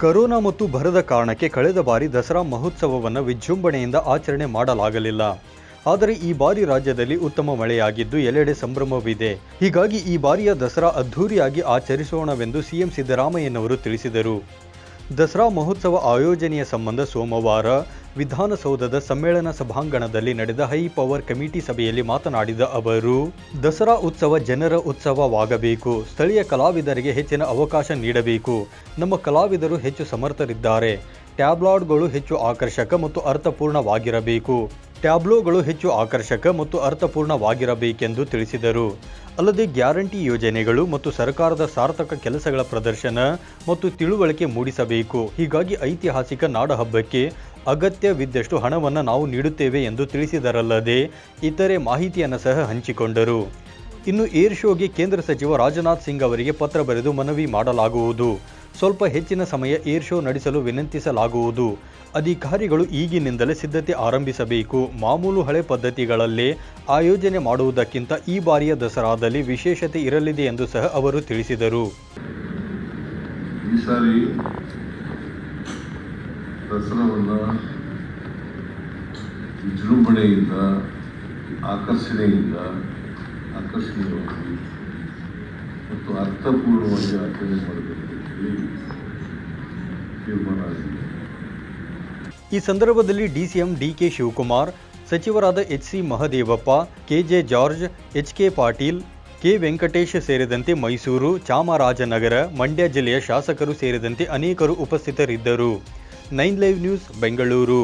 Corona ಮತ್ತು ಬರದ ಕಾರಣಕ್ಕೆ ಕಳೆದ ಬಾರಿ ದಸರಾ ಮಹೋತ್ಸವವನ್ನು ವಿಜೃಂಭಣೆಯಿಂದ ಆಚರಣೆ ಮಾಡಲಾಗಲಿಲ್ಲ. ಆದರೆ ಈ ಬಾರಿ ರಾಜ್ಯದಲ್ಲಿ ಉತ್ತಮ ಮಳೆಯಾಗಿದ್ದು ಎಲ್ಲೆಡೆ ಸಂಭ್ರಮವಿದೆ. ಹೀಗಾಗಿ ಈ ಬಾರಿಯ ದಸರಾ ಅದ್ಧೂರಿಯಾಗಿ ಆಚರಿಸೋಣವೆಂದು ಸಿಎಂ ಸಿದ್ದರಾಮಯ್ಯನವರು ತಿಳಿಸಿದರು. ದಸರಾ ಮಹೋತ್ಸವ ಆಯೋಜನೆಯ ಸಂಬಂಧ ಸೋಮವಾರ ವಿಧಾನಸೌಧದ ಸಮ್ಮೇಳನ ಸಭಾಂಗಣದಲ್ಲಿ ನಡೆದ ಹೈ ಪವರ್ ಕಮಿಟಿ ಸಭೆಯಲ್ಲಿ ಮಾತನಾಡಿದ ಅವರು, ದಸರಾ ಉತ್ಸವ ಜನರ ಉತ್ಸವವಾಗಬೇಕು, ಸ್ಥಳೀಯ ಕಲಾವಿದರಿಗೆ ಹೆಚ್ಚಿನ ಅವಕಾಶ ನೀಡಬೇಕು, ನಮ್ಮ ಕಲಾವಿದರು ಹೆಚ್ಚು ಸಮರ್ಥರಿದ್ದಾರೆ, ಟ್ಯಾಬ್ಲಾಡ್ಗಳು ಹೆಚ್ಚು ಆಕರ್ಷಕ ಮತ್ತು ಅರ್ಥಪೂರ್ಣವಾಗಿರಬೇಕು ಟ್ಯಾಬ್ಲೋಗಳು ಹೆಚ್ಚು ಆಕರ್ಷಕ ಮತ್ತು ಅರ್ಥಪೂರ್ಣವಾಗಿರಬೇಕೆಂದು ತಿಳಿಸಿದರು. ಅಲ್ಲದೆ ಗ್ಯಾರಂಟಿ ಯೋಜನೆಗಳು ಮತ್ತು ಸರ್ಕಾರದ ಸಾರ್ಥಕ ಕೆಲಸಗಳ ಪ್ರದರ್ಶನ ಮತ್ತು ತಿಳುವಳಿಕೆ ಮೂಡಿಸಬೇಕು. ಹೀಗಾಗಿ ಐತಿಹಾಸಿಕ ನಾಡಹಬ್ಬಕ್ಕೆ ಅಗತ್ಯವಿದ್ದಷ್ಟು ಹಣವನ್ನು ನಾವು ನೀಡುತ್ತೇವೆ ಎಂದು ತಿಳಿಸಿದರಲ್ಲದೆ ಇತರೆ ಮಾಹಿತಿಯನ್ನು ಸಹ ಹಂಚಿಕೊಂಡರು. ಇನ್ನು ಏರ್ ಶೋಗೆ ಕೇಂದ್ರ ಸಚಿವ ರಾಜನಾಥ್ ಸಿಂಗ್ ಅವರಿಗೆ ಪತ್ರ ಬರೆದು ಮನವಿ ಮಾಡಲಾಗುವುದು. ಸ್ವಲ್ಪ ಹೆಚ್ಚಿನ ಸಮಯ ಏರ್ ಶೋ ನಡೆಸಲು ವಿನಂತಿಸಲಾಗುವುದು. ಅಧಿಕಾರಿಗಳು ಈಗಿನಿಂದಲೇ ಸಿದ್ಧತೆ ಆರಂಭಿಸಬೇಕು. ಮಾಮೂಲು ಹಳೆ ಪದ್ಧತಿಗಳಲ್ಲೇ ಆಯೋಜನೆ ಮಾಡುವುದಕ್ಕಿಂತ ಈ ಬಾರಿಯ ದಸರಾದಲ್ಲಿ ವಿಶೇಷತೆ ಇರಲಿದೆ ಎಂದು ಸಹ ಅವರು ತಿಳಿಸಿದರು. ಈ ವಿಜೃಂಭಣೆಯಿಂದ, ಆಕರ್ಷಣೆಯಿಂದ, ಆಕರ್ಷಣೀಯವಾಗಿ ಮತ್ತು ಅರ್ಥಪೂರ್ಣವಾಗಿ ಆಚರಣೆ ಮಾಡಬೇಕು. ಈ ಸಂದರ್ಭದಲ್ಲಿ ಡಿಸಿಎಂ ಡಿಕೆ ಶಿವಕುಮಾರ್, ಸಚಿವರಾದ H C Mahadevappa, KJ George H K Patil, K Venkatesh ಸೇರಿದಂತೆ ಮೈಸೂರು, ಚಾಮರಾಜನಗರ, ಮಂಡ್ಯ ಜಿಲ್ಲೆಯ ಶಾಸಕರು ಸೇರಿದಂತೆ ಅನೇಕರು ಉಪಸ್ಥಿತರಿದ್ದರು. Nine live news, Bengaluru.